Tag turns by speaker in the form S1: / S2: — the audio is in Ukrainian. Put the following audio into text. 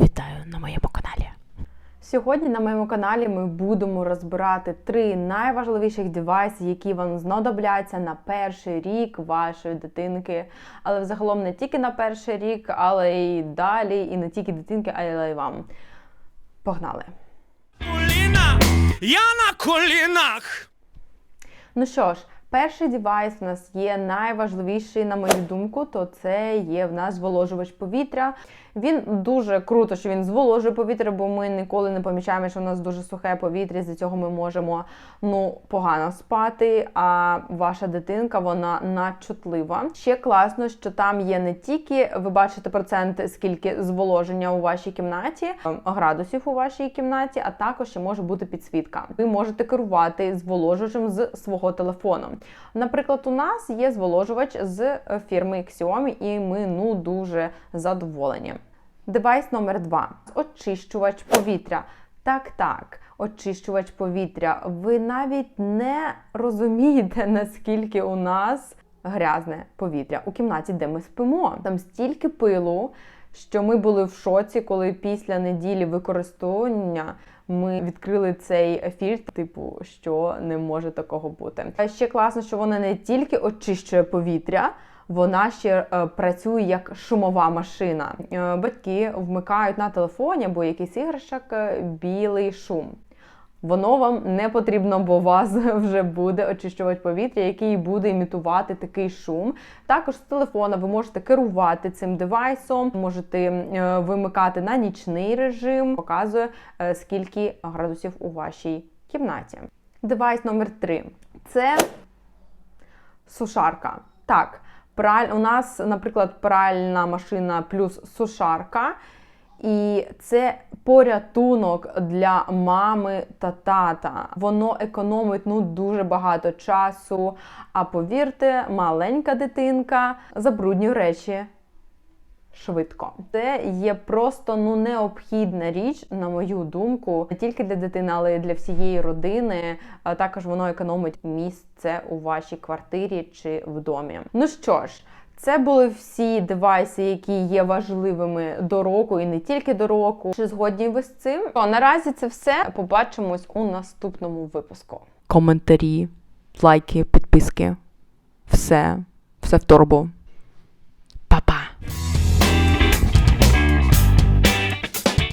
S1: Вітаю на моєму каналі.
S2: Сьогодні на моєму каналі ми будемо розбирати три найважливіших девайси, які вам знадобляться на перший рік вашої дитинки. Але взагалом не тільки на перший рік, але й далі, і не тільки дитинки, але й вам. Погнали!
S3: Коліна, я на колінах.
S2: Ну що ж, перший девайс у нас є найважливіший, на мою думку, то це є в нас зволожувач повітря. Він дуже круто, що він зволожує повітря, бо ми ніколи не помічаємо, що у нас дуже сухе повітря. З цього ми можемо ну погано спати. А ваша дитинка вона надчутлива. Ще класно, що там є не тільки ви бачите процент, скільки зволоження у вашій кімнаті, ем, градусів у вашій кімнаті, а також ще може бути підсвітка. Ви можете керувати зволожувачем з свого телефону. Наприклад, у нас є зволожувач з е, фірми Xiaomi, і ми ну дуже задоволені. Девайс номер два очищувач повітря. Так, так, очищувач повітря. Ви навіть не розумієте, наскільки у нас грязне повітря у кімнаті, де ми спимо. Там стільки пилу, що ми були в шоці, коли після неділі використання ми відкрили цей фільтр, типу, що не може такого бути. А ще класно, що вона не тільки очищує повітря. Вона ще е, працює як шумова машина. Е, батьки вмикають на телефоні або якийсь іграшок е, білий шум. Воно вам не потрібно, бо у вас вже буде очищувач повітря, який буде імітувати такий шум. Також з телефона ви можете керувати цим девайсом, можете е, вимикати на нічний режим, показує е, скільки градусів у вашій кімнаті. Девайс номер 3 це сушарка. Так, праль... у нас, наприклад, пральна машина плюс сушарка. І це порятунок для мами та тата. Воно економить ну дуже багато часу. А повірте, маленька дитинка забруднює речі швидко. Це є просто ну необхідна річ, на мою думку, не тільки для дитини, але й для всієї родини. Також воно економить місце у вашій квартирі чи в домі. Ну що ж. Це були всі девайси, які є важливими до року і не тільки до року. Чи згодні ви з цим? То наразі це все. Побачимось у наступному випуску.
S1: Коментарі, лайки, підписки. Все, все в торбу.